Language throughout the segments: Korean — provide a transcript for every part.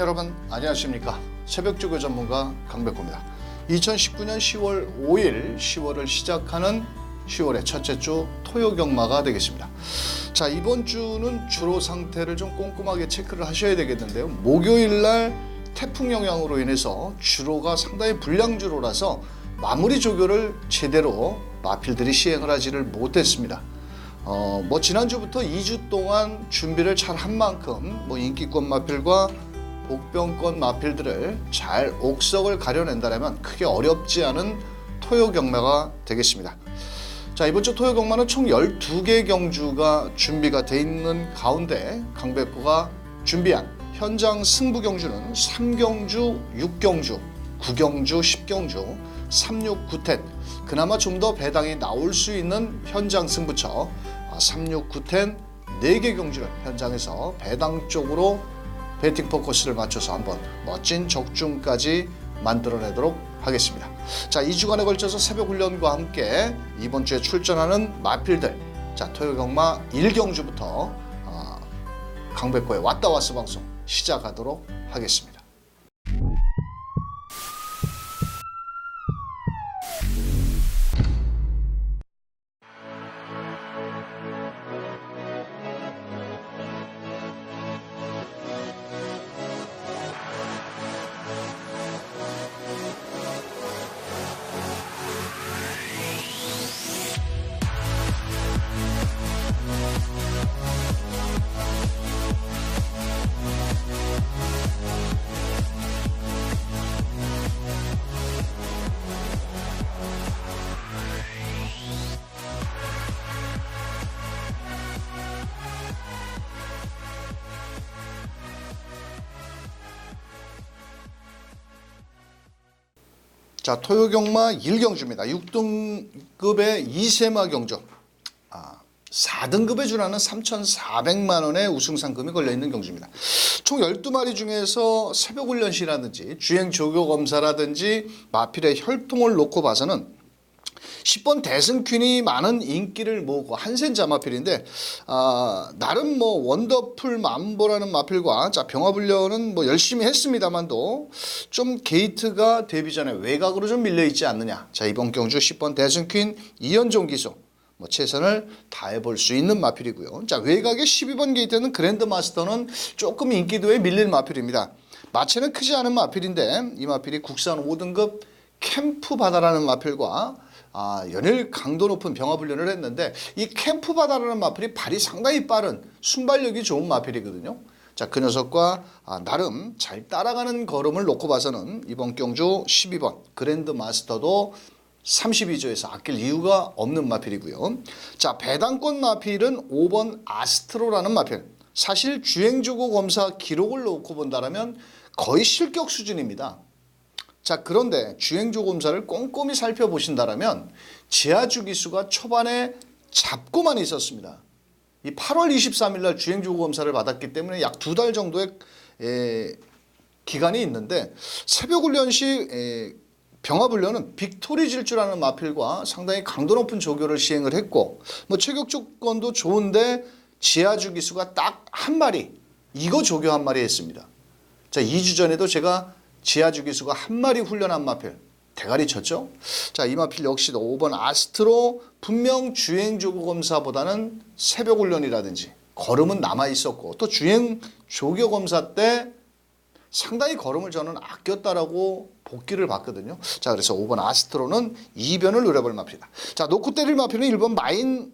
여러분 안녕하십니까? 새벽주교 전문가 강백호입니다. 2019년 10월 5일 10월을 시작하는 10월의 첫째 주 토요 경마가 되겠습니다. 자 이번 주는 주로 상태를 좀 꼼꼼하게 체크를 하셔야 되겠는데요. 목요일 날 태풍 영향으로 인해서 주로가 상당히 불량주로라서 마무리 조교를 제대로 마필들이 시행을 하지를 못했습니다. 어, 뭐 지난주부터 2주 동안 준비를 잘 한 만큼 뭐 인기권 마필과 복병권 마필들을 잘 옥석을 가려낸다면 크게 어렵지 않은 토요 경매가 되겠습니다. 자 이번 주 토요 경마는 총 12개 경주가 준비가 돼 있는 가운데 강백호가 준비한 현장 승부 경주는 3경주, 6경주, 9경주, 10경주, 36, 9텐 그나마 좀 더 배당이 나올 수 있는 현장 승부처 36, 9텐 4개 경주를 현장에서 배당 쪽으로 배팅 포커스를 맞춰서 한번 멋진 적중까지 만들어내도록 하겠습니다. 자, 2주간에 걸쳐서 새벽 훈련과 함께 이번 주에 출전하는 마필들 자, 토요 경마 1경주부터 어, 강백호의 왔다 왔어 방송 시작하도록 하겠습니다. 자, 토요경마 1경주입니다. 6등급의 이세마 경주. 아, 4등급에 준하는 3,400만 원의 우승 상금이 걸려 있는 경주입니다. 총 12마리 중에서 새벽 훈련시라든지 주행 조교 검사라든지 마필의 혈통을 놓고 봐서는 10번 대승퀸이 많은 인기를 모으고 한센자 마필인데 아, 나름 뭐 원더풀 만보라는 마필과 자 병화불려는 뭐 열심히 했습니다만도 좀 게이트가 데뷔 전에 외곽으로 좀 밀려 있지 않느냐. 자 이번 경주 10번 대승퀸 이현종 기수 뭐 최선을 다해 볼 수 있는 마필이고요. 자 외곽의 12번 게이트는 그랜드 마스터는 조금 인기도에 밀릴 마필입니다. 마체는 크지 않은 마필인데 이 마필이 국산 5등급 캠프 바다라는 마필과 아, 연일 강도 높은 병화훈련을 했는데 이 캠프 바다라는 마필이 발이 상당히 빠른 순발력이 좋은 마필이거든요. 자, 그 녀석과 아, 나름 잘 따라가는 걸음을 놓고 봐서는 이번 경주 12번 그랜드 마스터도 32조에서 아낄 이유가 없는 마필이고요. 자, 배당권 마필은 5번 아스트로라는 마필. 사실 주행주고 검사 기록을 놓고 본다면 거의 실격 수준입니다. 자 그런데 주행조 검사를 꼼꼼히 살펴보신다라면 지하주 기수가 초반에 잡고만 있었습니다. 이 8월 23일 날 주행조 검사를 받았기 때문에 약 두 달 정도의 에, 기간이 있는데 새벽 훈련 시 에, 병합훈련은 빅토리 질주라는 마필과 상당히 강도 높은 조교를 시행을 했고 뭐 체격 조건도 좋은데 지하주 기수가 딱 한 마리 이거 조교 한 마리 했습니다. 자 2주 전에도 제가 지하 주 기수가 한 마리 훈련한 마필 대가리 쳤죠. 자, 이 마필 역시도 5번 아스트로 분명 주행 조교 검사보다는 새벽 훈련이라든지 걸음은 남아 있었고 또 주행 조교 검사 때 상당히 걸음을 저는 아꼈다라고 복귀를 봤거든요. 자, 그래서 5번 아스트로는 이변을 노려볼 마필이다. 자, 놓고 때릴 마필은 1번 마인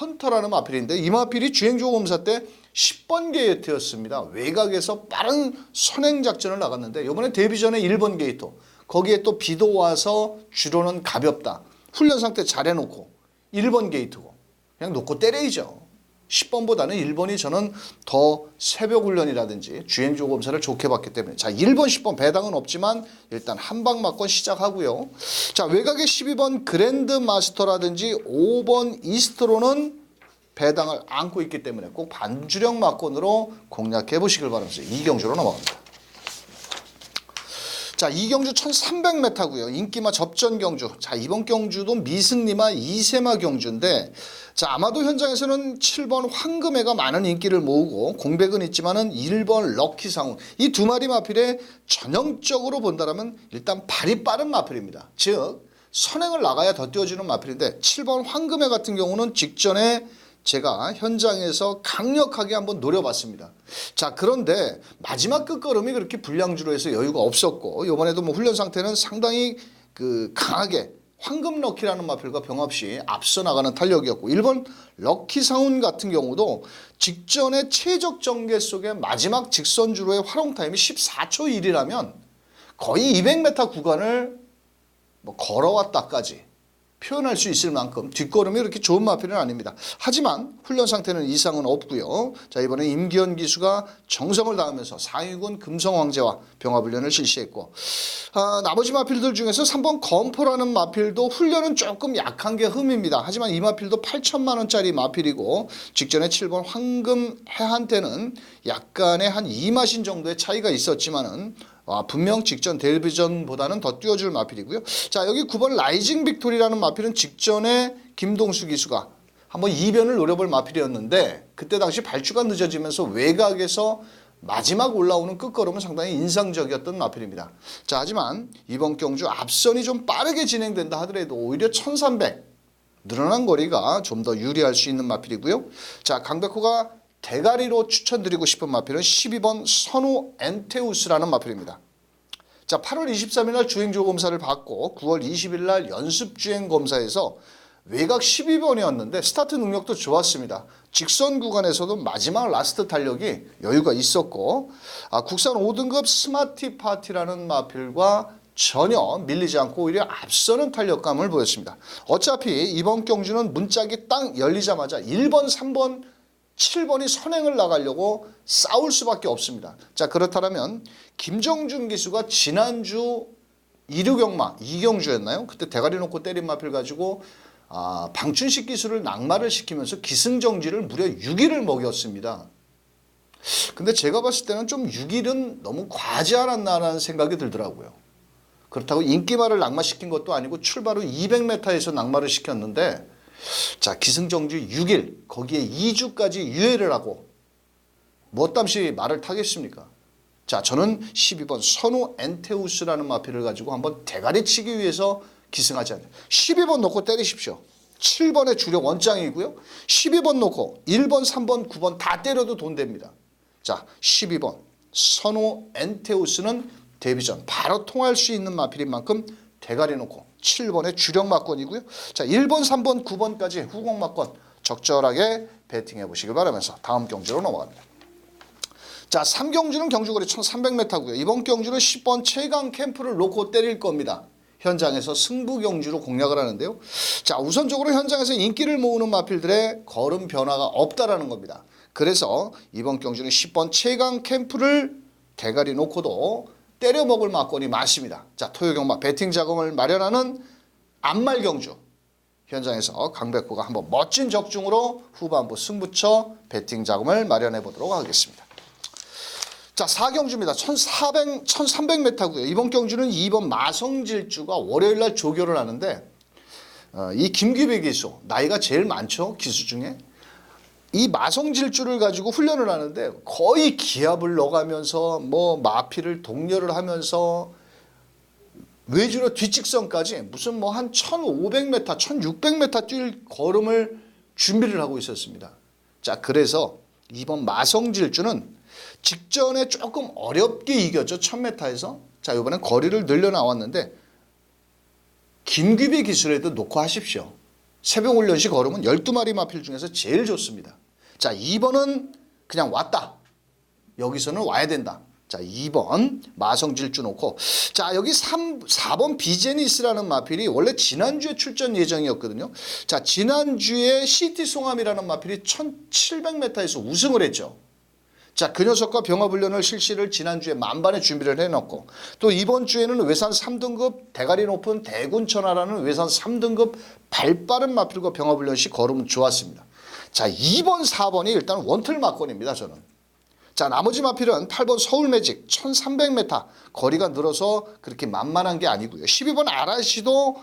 헌터라는 마필인데 이 마필이 주행 조교 검사 때 10번 게이트였습니다. 외곽에서 빠른 선행 작전을 나갔는데 이번에 데뷔 전에 1번 게이트 거기에 또 비도 와서 주로는 가볍다. 훈련 상태 잘 해놓고 1번 게이트고 그냥 놓고 때려야죠. 10번보다는 1번이 저는 더 새벽 훈련이라든지 주행조 검사를 좋게 봤기 때문에 자 1번 10번 배당은 없지만 일단 한방 맞건 시작하고요. 자 외곽의 12번 그랜드 마스터라든지 5번 이스트로는 배당을 안고 있기 때문에 꼭 반주령 막건으로 공략해 보시길 바라면서 이경주로 넘어갑니다. 자, 이 경주 1300m고요. 인기마 접전 경주. 자, 이번 경주도 미승리마 이세마 경주인데 자, 아마도 현장에서는 7번 황금애가 많은 인기를 모으고 공백은 있지만은 1번 럭키 상훈 이 두 마리 마필에 전형적으로 본다라면 일단 발이 빠른 마필입니다. 즉 선행을 나가야 더 뛰어주는 마필인데 7번 황금애 같은 경우는 직전에 제가 현장에서 강력하게 한번 노려봤습니다. 자, 그런데 마지막 끝걸음이 그렇게 불량주로 해서 여유가 없었고, 이번에도 뭐 훈련 상태는 상당히 그 강하게 황금 럭키라는 마필과 병합시 앞서 나가는 탄력이었고, 1번 럭키 상훈 같은 경우도 직전에 최적 전개 속에 마지막 직선주로의 활용 타임이 14초 1이라면 거의 200m 구간을 뭐 걸어왔다까지 표현할 수 있을 만큼 뒷걸음이 그렇게 좋은 마필은 아닙니다. 하지만 훈련 상태는 이상은 없고요. 자 이번에 임기현 기수가 정성을 다하면서 상위군 금성황제와 병합훈련을 실시했고 아, 나머지 마필들 중에서 3번 검포라는 마필도 훈련은 조금 약한 게 흠입니다. 하지만 이 마필도 8천만 원짜리 마필이고 직전에 7번 황금 해한테는 약간의 한 2마신 정도의 차이가 있었지만은 아, 분명 직전 델비전보다는 더 뛰어줄 마필이고요. 자 여기 9번 라이징 빅토리라는 마필은 직전에 김동수 기수가 한번 이변을 노려볼 마필이었는데 그때 당시 발주가 늦어지면서 외곽에서 마지막 올라오는 끝걸음은 상당히 인상적이었던 마필입니다. 자 하지만 이번 경주 앞선이 좀 빠르게 진행된다 하더라도 오히려 1300 늘어난 거리가 좀 더 유리할 수 있는 마필이고요. 자 강백호가 대가리로 추천드리고 싶은 마필은 12번 선우 엔테우스라는 마필입니다. 자, 8월 23일 날 주행조 검사를 받고 9월 20일 날 연습 주행 검사에서 외곽 12번이었는데 스타트 능력도 좋았습니다. 직선 구간에서도 마지막 라스트 탄력이 여유가 있었고 아, 국산 5등급 스마티 파티라는 마필과 전혀 밀리지 않고 오히려 앞서는 탄력감을 보였습니다. 어차피 이번 경주는 문짝이 딱 열리자마자 1번, 3번 7번이 선행을 나가려고 싸울 수밖에 없습니다. 자 그렇다면 김정준 기수가 지난주 이류경마 이경주였나요? 그때 대가리 놓고 때린 마필 가지고 아, 방춘식 기수를 낙마를 시키면서 기승정지를 무려 6일을 먹였습니다. 근데 제가 봤을 때는 좀 6일은 너무 과하지 않았나라는 생각이 들더라고요. 그렇다고 인기말을 낙마시킨 것도 아니고 출발 후 200m에서 낙마를 시켰는데 자, 기승정지 6일, 거기에 2주까지 유예를 하고 무엇담시 말을 타겠습니까? 자, 저는 12번 선우 엔테우스라는 마필을 가지고 한번 대가리 치기 위해서 기승하지 않아요. 12번 놓고 때리십시오. 7번의 주력 원장이고요. 12번 놓고 1번, 3번, 9번 다 때려도 돈 됩니다. 자, 12번 선우 엔테우스는 데뷔전 바로 통할 수 있는 마필인 만큼 대가리 놓고 7번의 주력 막권이고요. 자, 1번, 3번, 9번까지 후공 막권 적절하게 배팅해 보시길 바라면서 다음 경주로 넘어갑니다. 자, 3경주는 경주거리 1300m고요. 이번 경주는 10번 최강 캠프를 놓고 때릴 겁니다. 현장에서 승부 경주로 공략을 하는데요. 자, 우선적으로 현장에서 인기를 모으는 마필들의 걸음 변화가 없다라는 겁니다. 그래서 이번 경주는 10번 최강 캠프를 대가리 놓고도 때려 먹을 막권이 많습니다. 자, 토요 경마 배팅 자금을 마련하는 안말 경주 현장에서 강백호가 한번 멋진 적중으로 후반부 승부처 배팅 자금을 마련해 보도록 하겠습니다. 자, 4경주입니다. 1400, 1300m고요. 이번 경주는 2번 마성질주가 월요일 날 조교를 하는데 어, 이 김규배 기수 나이가 제일 많죠. 기수 중에. 이 마성 질주를 가지고 훈련을 하는데 거의 기압을 넣어가면서 뭐 마피를 독려를 하면서 외주로 뒷직선까지 무슨 뭐 한 1500m, 1600m 뛸 걸음을 준비를 하고 있었습니다. 자, 그래서 이번 마성 질주는 직전에 조금 어렵게 이겼죠. 1000m에서. 자, 이번엔 거리를 늘려 나왔는데 김규비 기술에도 놓고 하십시오. 새벽 훈련시 걸으면 12마리 마필 중에서 제일 좋습니다. 자, 2번은 그냥 왔다. 여기서는 와야 된다. 자, 2번 마성질주 놓고 자, 여기 3 4번 비제니스라는 마필이 원래 지난주에 출전 예정이었거든요. 자, 지난주에 시티 송암이라는 마필이 1700m에서 우승을 했죠. 자, 그 녀석과 병합훈련을 실시를 지난주에 만반의 준비를 해놓고 또 이번 주에는 외산 3등급 대가리 높은 대군천하라는 외산 3등급 발빠른 마필과 병합훈련 시 걸음은 좋았습니다. 자, 2번, 4번이 일단 원틀 막권입니다, 저는. 자, 나머지 마필은 8번 서울 매직 1300m 거리가 늘어서 그렇게 만만한 게 아니고요. 12번 아라시도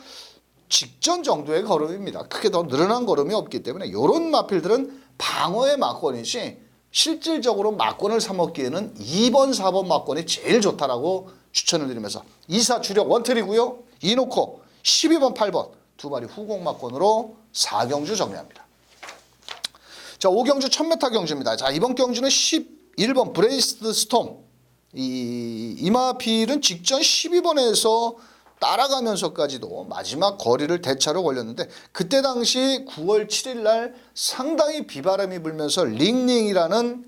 직전 정도의 걸음입니다. 크게 더 늘어난 걸음이 없기 때문에 이런 마필들은 방어의 막권이지 실질적으로 막권을 사먹기에는 2번, 4번 막권이 제일 좋다라고 추천을 드리면서 2사 주력 원틀이고요. 이놓고 12번, 8번 두 마리 후공 막권으로 4경주 정리합니다. 자, 5경주 1000m 경주입니다. 자, 이번 경주는 11번 브레이스드 스톰. 이 이마필은 직전 12번에서 따라가면서까지도 마지막 거리를 대차로 걸렸는데 그때 당시 9월 7일 날 상당히 비바람이 불면서 링링이라는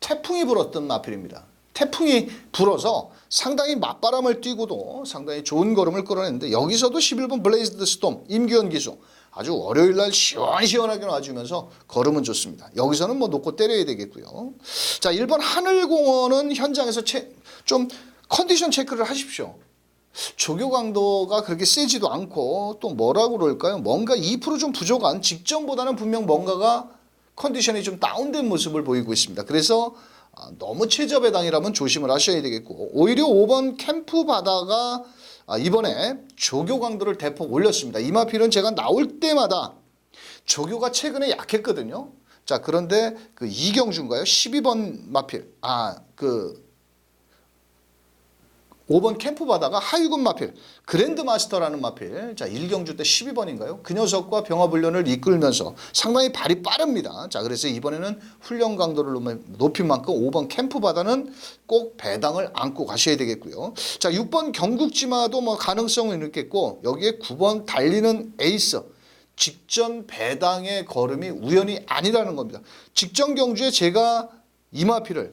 태풍이 불었던 마필입니다. 태풍이 불어서 상당히 맞바람을 띄고도 상당히 좋은 걸음을 끌어냈는데 여기서도 11번 블레이즈드 스톰 임규현 기수 아주 월요일 날 시원시원하게 놔주면서 걸음은 좋습니다. 여기서는 뭐 놓고 때려야 되겠고요. 자, 1번 하늘공원은 현장에서 채, 좀 컨디션 체크를 하십시오. 조교 강도가 그렇게 세지도 않고 또 뭐라고 그럴까요? 뭔가 2%좀 부족한 직전보다는 분명 뭔가가 컨디션이 좀 다운된 모습을 보이고 있습니다. 그래서 아, 너무 최저배당이라면 조심을 하셔야 되겠고 오히려 5번 캠프 바다가 아, 이번에 조교 강도를 대폭 올렸습니다. 이마필은 제가 나올 때마다 조교가 최근에 약했거든요. 자 그런데 그 이경주인가요? 12번 마필 아그 5번 캠프 바다가 하유군 마필 그랜드 마스터라는 마필 자 1경주 때 12번인가요? 그 녀석과 병합 훈련을 이끌면서 상당히 발이 빠릅니다. 자 그래서 이번에는 훈련 강도를 높인 만큼 5번 캠프 바다는 꼭 배당을 안고 가셔야 되겠고요. 자 6번 경국지마도 뭐 가능성은 있겠고 여기에 9번 달리는 에이스 직전 배당의 걸음이 우연이 아니라는 겁니다. 직전 경주에 제가 이마필을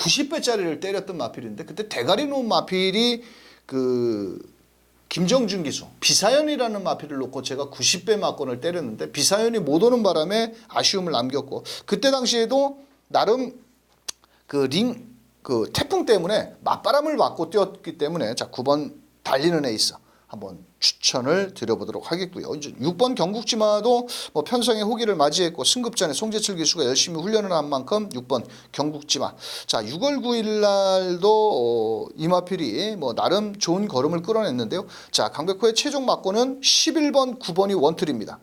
90배짜리를 때렸던 마필인데 그때 대가리 놓은 마필이 그 김정준 기수 비사연이라는 마필을 놓고 제가 90배 막건을 때렸는데 비사연이 못 오는 바람에 아쉬움을 남겼고 그때 당시에도 나름 그링그 태풍 때문에 맞바람을 맞고 뛰었기 때문에 자 9번 달리는 에이스 한번 추천을 드려보도록 하겠고요. 이제 6번 경국지마도 뭐 편성의 호기를 맞이했고 승급전에 송재철 기수가 열심히 훈련을 한 만큼 6번 경국지마. 자 6월 9일 날도 어, 이마필이 뭐 나름 좋은 걸음을 끌어냈는데요. 자 강백호의 최종 막고는 11번 9번이 원틀입니다.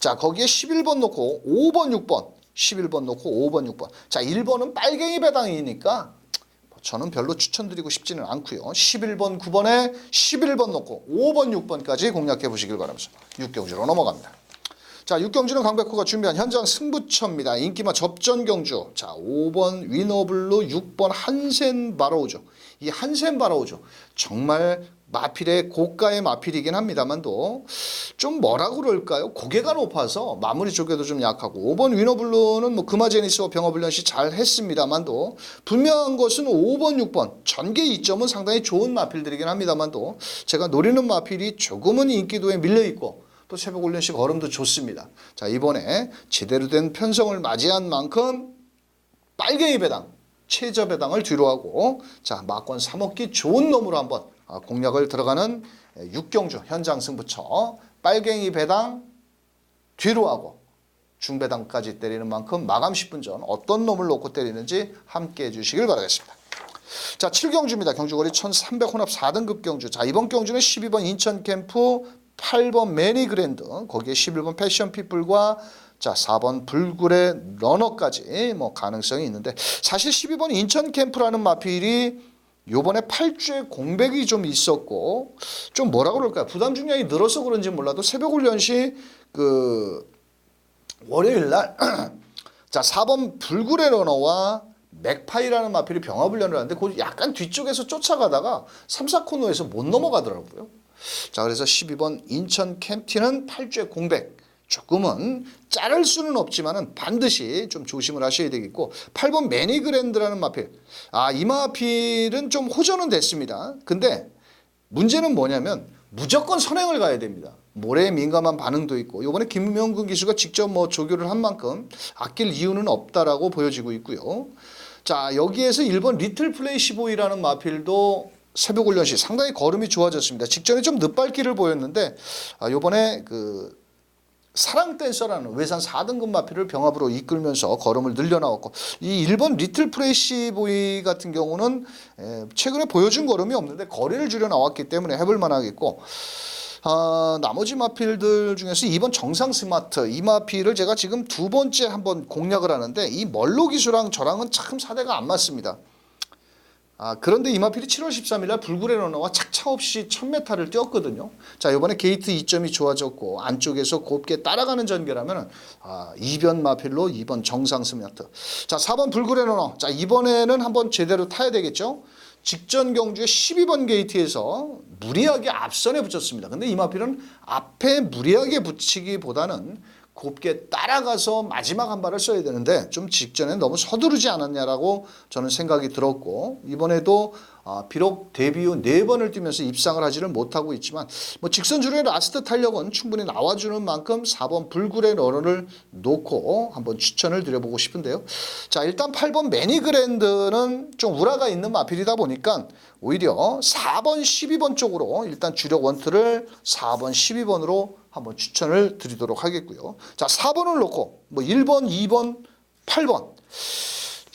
자 거기에 11번 놓고 5번 6번 11번 놓고 5번 6번. 자 1번은 빨갱이 배당이니까 저는 별로 추천드리고 싶지는 않고요. 11번, 9번에 11번 넣고 5번, 6번까지 공략해 보시길 바라면서 6경주로 넘어갑니다. 자, 6경주는 강백호가 준비한 현장 승부처입니다. 인기마 접전 경주. 자, 5번 위너블루, 6번 한센 바로우죠. 이 한센 바로우죠. 정말 마필의 고가의 마필이긴 합니다만도 좀 뭐라 그럴까요? 고개가 높아서 마무리 쪽에도 좀 약하고 5번 위너블루는 뭐 금화제니스와 병어블련 시 잘 했습니다만도 분명한 것은 5번 6번 전개 이점은 상당히 좋은 마필들이긴 합니다만도 제가 노리는 마필이 조금은 인기도에 밀려 있고 또 새벽 훈련식 걸음도 좋습니다. 자 이번에 제대로 된 편성을 맞이한 만큼 빨갱이 배당 최저 배당을 뒤로 하고 자 막권 3억기 좋은 놈으로 한번 아, 공략을 들어가는 육경주 현장 승부처 빨갱이 배당 뒤로 하고 중배당까지 때리는 만큼 마감 10분 전 어떤 놈을 놓고 때리는지 함께 해 주시길 바라겠습니다. 자 7경주입니다. 경주거리 1300 혼합 4등급 경주. 자 이번 경주는 12번 인천 캠프 8번 매니 그랜드 거기에 11번 패션 피플과 자 4번 불굴의 러너까지 뭐 가능성이 있는데 사실 12번 인천 캠프라는 마필이 요번에 8주에 공백이 좀 있었고 좀 뭐라 그럴까요? 부담 중량이 늘어서 그런지 몰라도 새벽 훈련 시 그 월요일 날 자, 4번 불굴의 러너와 맥파이라는 마필이 병합 훈련을 하는데 그 약간 뒤쪽에서 쫓아가다가 3, 4코너에서 못 넘어가더라고요. 자, 그래서 12번 인천 캠티는 8주에 공백. 조금은 자를 수는 없지만은 반드시 좀 조심을 하셔야 되겠고 8번 매니그랜드라는 마필. 아 이 마필은 좀 호전은 됐습니다. 근데 문제는 뭐냐면 무조건 선행을 가야 됩니다. 모래에 민감한 반응도 있고 요번에 김명근 기수가 직접 뭐 조교를 한 만큼 아낄 이유는 없다라고 보여지고 있고요. 자 여기에서 1번 리틀 플레이시보이라는 마필도 새벽 훈련 시 상당히 걸음이 좋아졌습니다. 직전에 좀 늦발길을 보였는데 아 요번에 그 사랑 댄서라는 외산 4등급 마필을 병합으로 이끌면서 걸음을 늘려나왔고 이 1번 리틀 프레시 보이 같은 경우는 에, 최근에 보여준 걸음이 없는데 거리를 줄여 나왔기 때문에 해볼 만하겠고 아, 나머지 마필들 중에서 2번 정상 스마트 이 마필을 제가 지금 두 번째 한번 공략을 하는데 이 멀로 기수랑 저랑은 참 사대가 안 맞습니다. 아, 그런데 이마필이 7월 13일 날 불굴의 러너와 착차 없이 1000m를 뛰었거든요. 자, 이번에 게이트 2점이 좋아졌고 안쪽에서 곱게 따라가는 전개라면 아, 2변 마필로 2번 정상 스마트. 자, 4번 불굴의 러너. 자, 이번에는 한번 제대로 타야 되겠죠. 직전 경주의 12번 게이트에서 무리하게 앞선에 붙였습니다. 근데 이마필은 앞에 무리하게 붙이기보다는 곱게 따라가서 마지막 한 발을 써야 되는데 좀 직전에 너무 서두르지 않았냐라고 저는 생각이 들었고 이번에도 아, 비록 데뷔 후네 번을 뛰면서 입상을 하지를 못하고 있지만 뭐 직선 주로의 라스트 탄력은 충분히 나와주는 만큼 4번 불굴의 러너를 놓고 한번 추천을 드려보고 싶은데요. 자 일단 8번 매니그랜드는 좀 우라가 있는 마필이다 보니까 오히려 4번 12번 쪽으로 일단 주력 원투를 4번 12번으로 한번 추천을 드리도록 하겠고요. 자 4번을 놓고 뭐 1번 2번 8번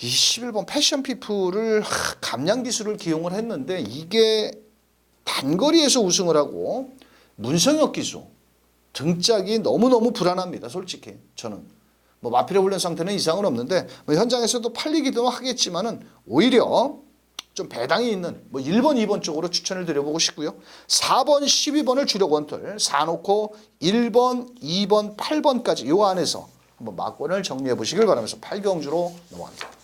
이 11번 패션 피플을 하, 감량 기술을 기용을 했는데 이게 단거리에서 우승을 하고 문성혁 기수 등짝이 너무너무 불안합니다. 솔직히 저는 뭐 마필의 훈련 상태는 이상은 없는데 뭐 현장에서도 팔리기도 하겠지만은 오히려 좀 배당이 있는 뭐 1번, 2번 쪽으로 추천을 드려보고 싶고요. 4번, 12번을 주력 원투를 사놓고 1번, 2번, 8번까지 요 안에서 한번 막권을 정리해 보시길 바라면서 8경주로 넘어갑니다.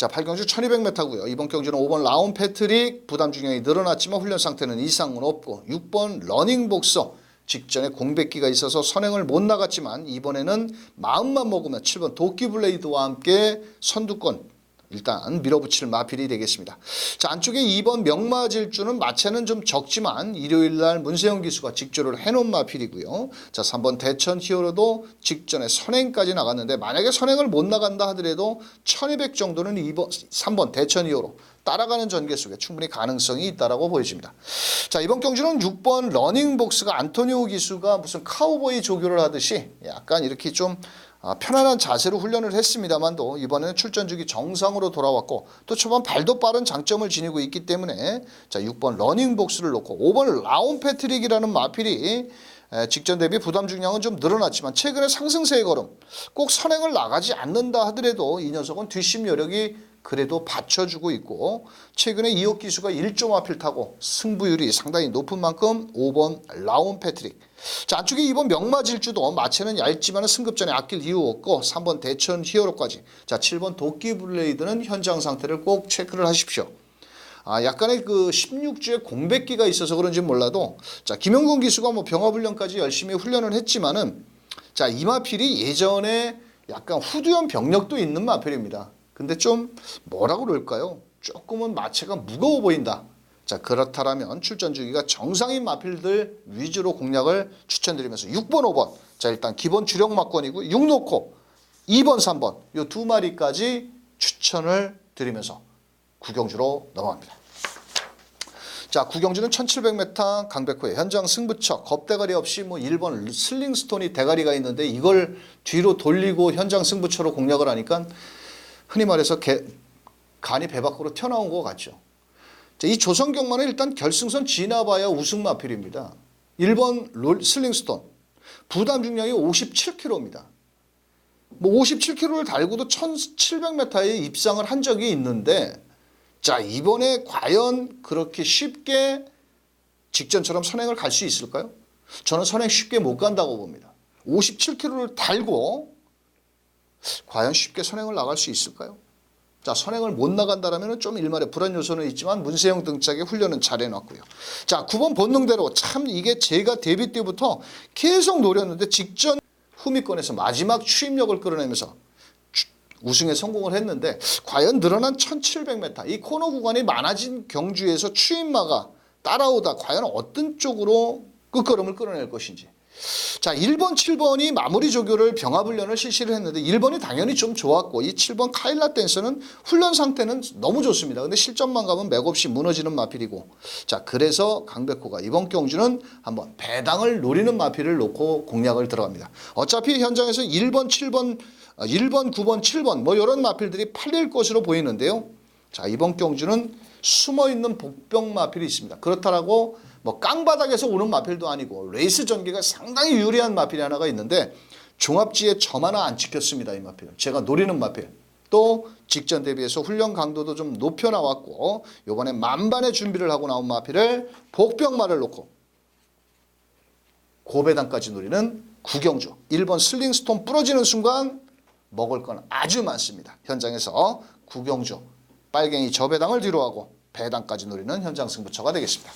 자, 8경주 1200m고요. 이번 경주는 5번 라운 패트릭 부담 중량이 늘어났지만 훈련 상태는 이상은 없고 6번 러닝 복서 직전에 공백기가 있어서 선행을 못 나갔지만 이번에는 마음만 먹으면 7번 도끼 블레이드와 함께 선두권 일단 밀어붙일 마필이 되겠습니다. 자 안쪽에 2번 명마질주는 마체는 좀 적지만 일요일 날 문세영 기수가 직조를 해놓은 마필이고요. 자 3번 대천 히어로도 직전에 선행까지 나갔는데 만약에 선행을 못 나간다 하더라도 1200 정도는 2번 3번 대천 히어로 따라가는 전개 속에 충분히 가능성이 있다라고 보여집니다. 자 이번 경주는 6번 러닝복스가 안토니오 기수가 무슨 카우보이 조교를 하듯이 약간 이렇게 좀 아, 편안한 자세로 훈련을 했습니다만도 이번에는 출전 주기 정상으로 돌아왔고 또 초반 발도 빠른 장점을 지니고 있기 때문에 자 6번 러닝 복스를 놓고 5번 라운 패트릭이라는 마필이 에, 직전 대비 부담 중량은 좀 늘어났지만 최근에 상승세의 걸음 꼭 선행을 나가지 않는다 하더라도 이 녀석은 뒷심 여력이 그래도 받쳐주고 있고 최근에 이옥 기수가 1점 앞을 타고 승부율이 상당히 높은 만큼 5번 라운 패트릭 자 안쪽에 2번 명마질주도 마체는 얇지만 승급전에 아낄 이유 없고 3번 대천 히어로까지 자 7번 도끼 블레이드는 현장 상태를 꼭 체크를 하십시오. 아 약간의 그 16주에 공백기가 있어서 그런지 몰라도 자 김영근 기수가 뭐 병합훈련까지 열심히 훈련을 했지만은 자 이마필이 예전에 약간 후두연 병력도 있는 마필입니다. 근데 좀 뭐라고 그럴까요? 조금은 마체가 무거워 보인다. 자 그렇다라면 출전 주기가 정상인 마필들 위주로 공략을 추천드리면서 6번, 5번 자 일단 기본 주력 막권이고 6 놓고 2번, 3번 요두 마리까지 추천을 드리면서 구경주로 넘어갑니다. 자 구경주는 1700m 강백호의 현장 승부처 겁대가리 없이 뭐 1번 슬링스톤이 대가리가 있는데 이걸 뒤로 돌리고 현장 승부처로 공략을 하니까 흔히 말해서 개, 간이 배 밖으로 튀어나온 것 같죠. 자, 이 조성경만은 일단 결승선 지나봐야 우승 마필입니다. 1번 롤, 슬링스톤 부담 중량이 57kg입니다. 뭐 57kg를 달고도 1700m에 입상을 한 적이 있는데 자 이번에 과연 그렇게 쉽게 직전처럼 선행을 갈 수 있을까요? 저는 선행 쉽게 못 간다고 봅니다. 57kg를 달고 과연 쉽게 선행을 나갈 수 있을까요? 자, 선행을 못 나간다라면 좀 일말의 불안 요소는 있지만 문세영 등짝에 훈련은 잘 해놨고요. 자, 9번 본능대로 참 이게 제가 데뷔 때부터 계속 노렸는데 직전 후미권에서 마지막 추임력을 끌어내면서 추- 우승에 성공을 했는데 과연 늘어난 1700m 이 코너 구간이 많아진 경주에서 추임마가 따라오다 과연 어떤 쪽으로 끝걸음을 끌어낼 것인지 자, 1번, 7번이 마무리 조교를 병합훈련을 실시를 했는데 1번이 당연히 좀 좋았고 이 7번 카일라 댄서는 훈련 상태는 너무 좋습니다. 근데 실전만 가면 맥없이 무너지는 마필이고 자, 그래서 강백호가 이번 경주는 한번 배당을 노리는 마필을 놓고 공략을 들어갑니다. 어차피 현장에서 1번, 7번, 아, 1번, 9번, 7번 뭐 이런 마필들이 팔릴 것으로 보이는데요. 자, 이번 경주는 숨어 있는 복병 마필이 있습니다. 그렇다라고 뭐 깡바닥에서 오는 마필도 아니고 레이스 전개가 상당히 유리한 마필이 하나가 있는데 종합지에 점 하나 안 찍혔습니다. 이 마필. 제가 노리는 마필. 또 직전 대비해서 훈련 강도도 좀 높여 나왔고 요번에 만반의 준비를 하고 나온 마필을 복병마를 놓고 고배당까지 노리는 구경주 1번 슬링스톤 부러지는 순간 먹을 건 아주 많습니다. 현장에서 구경주 빨갱이 저배당을 뒤로 하고 배당까지 노리는 현장 승부처가 되겠습니다.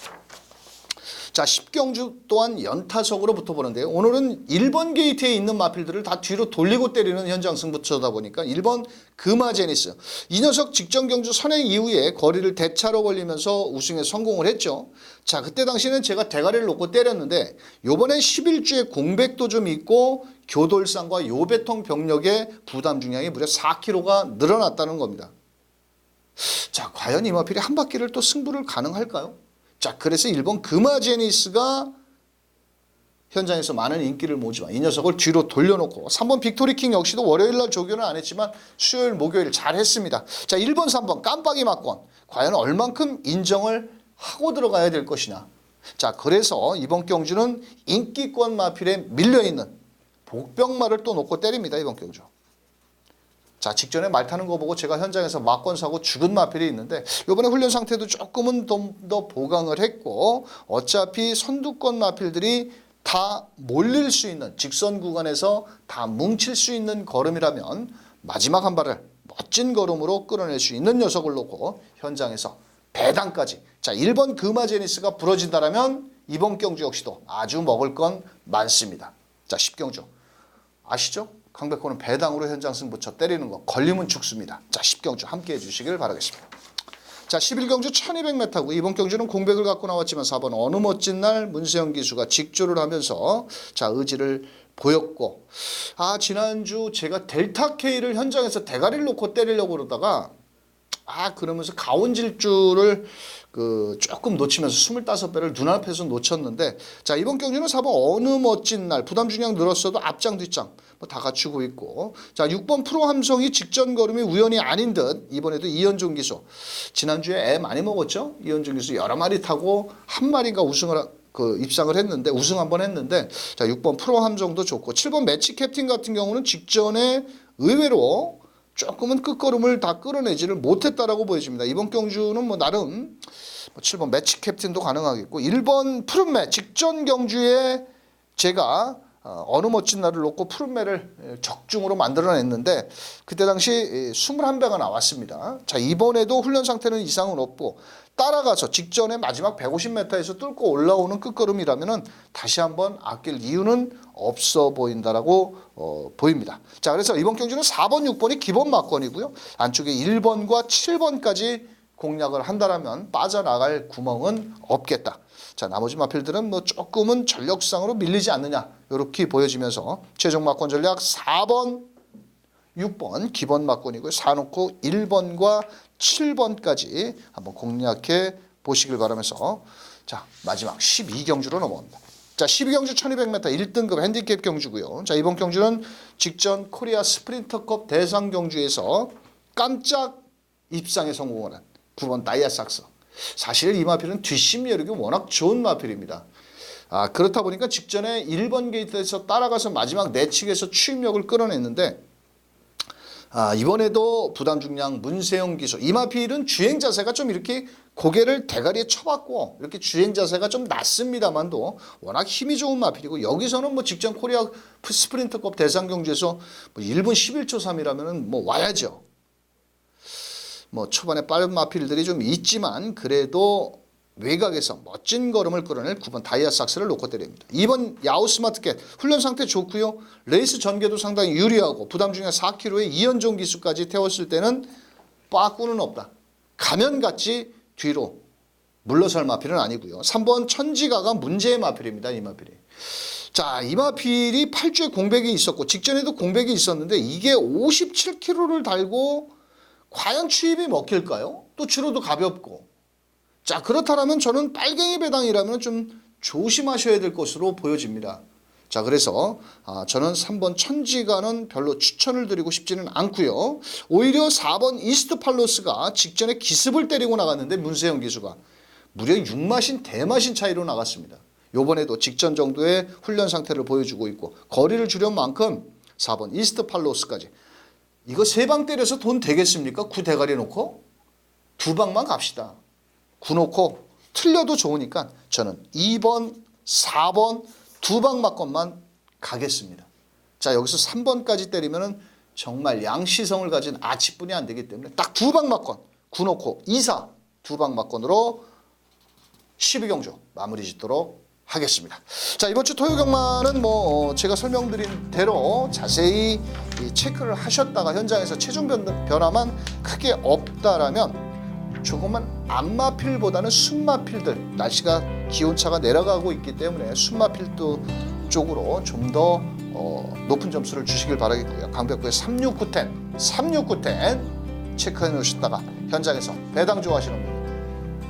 자, 10경주 또한 연타석으로 붙어보는데요. 오늘은 1번 게이트에 있는 마필들을 다 뒤로 돌리고 때리는 현장 승부처다 보니까 1번 금화제니스. 이 녀석 직전 경주 선행 이후에 거리를 대차로 벌리면서 우승에 성공을 했죠. 자, 그때 당시에는 제가 대가리를 놓고 때렸는데 요번엔 11주에 공백도 좀 있고 교돌상과 요배통 병력의 부담 중량이 무려 4kg가 늘어났다는 겁니다. 자, 과연 이 마필이 한 바퀴를 또 승부를 가능할까요? 자, 그래서 일본 금화제니스가 현장에서 많은 인기를 모지만 이 녀석을 뒤로 돌려놓고 3번 빅토리킹 역시도 월요일 날 조교는 안 했지만 수요일 목요일 잘 했습니다. 자, 1번 3번 깜빡이 막권 과연 얼만큼 인정을 하고 들어가야 될 것이냐. 자, 그래서 이번 경주는 인기권 마필에 밀려있는 복병마를 또 놓고 때립니다. 이번 경주. 자, 직전에 말 타는 거 보고 제가 현장에서 막건 사고 죽은 마필이 있는데 이번에 훈련 상태도 조금은 좀더 보강을 했고 어차피 선두권 마필들이 다 몰릴 수 있는 직선 구간에서 다 뭉칠 수 있는 걸음이라면 마지막 한 발을 멋진 걸음으로 끌어낼 수 있는 녀석을 놓고 현장에서 배당까지 자 1번 금화제니스가 부러진다라면 이번 경주 역시도 아주 먹을 건 많습니다. 자 10경주 아시죠? 강백호는 배당으로 현장 승부처 때리는 거 걸리면 죽습니다. 자 10경주 함께 해 주시길 바라겠습니다. 자 11경주 1200m고 이번 경주는 공백을 갖고 나왔지만 4번 어느 멋진 날 문세영 기수가 직조를 하면서 자 의지를 보였고 아 지난주 제가 델타 K를 현장에서 대가리를 놓고 때리려고 그러다가 아 그러면서 가온질주를 그 조금 놓치면서 25배를 눈앞에서 놓쳤는데 자 이번 경기는 4번 어느 멋진 날 부담 중량 늘었어도 앞장 뒷장 뭐 다 갖추고 있고 자 6번 프로 함성이 직전 걸음이 우연이 아닌 듯 이번에도 이현종 기수 지난주에 애 많이 먹었죠 이현종 기수 여러 마리 타고 한 마리가 우승을 하- 그 입상을 했는데 우승 한번 했는데 자 6번 프로 함정도 좋고 7번 매치 캡틴 같은 경우는 직전에 의외로 조금은 끝걸음을 다 끌어내지를 못했다라고 보여집니다. 이번 경주는 뭐 나름 뭐 7번 매치 캡틴도 가능하겠고 1번 푸른매 직전 경주에 제가 어, 어느 멋진 날을 놓고 푸른매를 예, 적중으로 만들어냈는데 그때 당시 21배가 나왔습니다. 자 이번에도 훈련 상태는 이상은 없고 따라가서 직전에 마지막 150m에서 뚫고 올라오는 끝걸음이라면은 다시 한번 아낄 이유는 없어 보인다라고 어, 보입니다. 자 그래서 이번 경주는 4번, 6번이 기본 막건이고요. 안쪽에 1번과 7번까지 공략을 한다라면 빠져나갈 구멍은 없겠다. 자 나머지 마필들은 뭐 조금은 전력상으로 밀리지 않느냐 이렇게 보여지면서 최종 막권 전략 4번 6번 기본 막권이고요. 사놓고 1번과 7번까지 한번 공략해 보시길 바라면서 자 마지막 12경주로 넘어갑니다. 자 12경주 1200m 1등급 핸디캡 경주고요. 자 이번 경주는 직전 코리아 스프린터컵 대상 경주에서 깜짝 입상에 성공을 한 9번 다이아삭스. 사실 이 마필은 뒷심 여력이 워낙 좋은 마필입니다. 아 그렇다 보니까 직전에 1번 게이트에서 따라가서 마지막 내측에서 추임력을 끌어냈는데 아, 이번에도 부담 중량 문세영 기수 이마필은 주행 자세가 좀 이렇게 고개를 대가리에 쳐박고 이렇게 주행 자세가 좀 낮습니다만도 워낙 힘이 좋은 마필이고 여기서는 뭐 직전 코리아 스프린터컵 대상 경주에서 뭐 1분 11초 3이라면은 뭐 와야죠. 뭐 초반에 빠른 마필들이 좀 있지만 그래도 외곽에서 멋진 걸음을 끌어낼 9번 다이아삭스를 놓고 때립니다. 2번 야우 스마트캣 훈련 상태 좋고요. 레이스 전개도 상당히 유리하고 부담 중에 4kg에 이연종 기수까지 태웠을 때는 빠꾸는 없다. 가면같이 뒤로 물러설 마필은 아니고요. 3번 천지가가 문제의 마필입니다. 이 마필이. 자, 이 마필이 8주에 공백이 있었고 직전에도 공백이 있었는데 이게 57kg를 달고 과연 추입이 먹힐까요? 또 주로도 가볍고. 자, 그렇다면 저는 빨갱이 배당이라면 좀 조심하셔야 될 것으로 보여집니다. 자, 그래서 아, 저는 3번 천지가는 별로 추천을 드리고 싶지는 않고요. 오히려 4번 이스트 팔로스가 직전에 기습을 때리고 나갔는데 문세영 기수가 무려 6마신 대마신 차이로 나갔습니다. 요번에도 직전 정도의 훈련 상태를 보여주고 있고 거리를 줄인 만큼 4번 이스트 팔로스까지 이거 세 방 때려서 돈 되겠습니까? 구 대가리 놓고 두 방만 갑시다. 구 놓고 틀려도 좋으니까 저는 2번, 4번 두 방 맞건만 가겠습니다. 자 여기서 3번까지 때리면은 정말 양시성을 가진 아치뿐이 안 되기 때문에 딱 두 방 맞건 구 놓고 2, 4 두 방 맞건으로 12경주 마무리 짓도록 하겠습니다. 자 이번 주 토요 경마는 뭐 어, 제가 설명드린 대로 자세히 이 체크를 하셨다가 현장에서 체중 변- 변화만 크게 없다라면 조금만 안마필보다는 순마필들 날씨가 기온차가 내려가고 있기 때문에 순마필도 쪽으로 좀더 어, 높은 점수를 주시길 바라겠고요. 강백구의 36910, 36910 체크해 놓으셨다가 현장에서 배당 좋아하시는 분들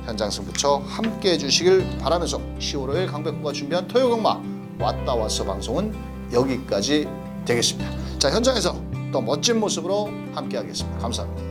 현장 승부처 함께 해주시길 바라면서 10월 5일 강백구가 준비한 토요경마 왔다 왔어 방송은 여기까지 되겠습니다. 자 현장에서 더 멋진 모습으로 함께 하겠습니다. 감사합니다.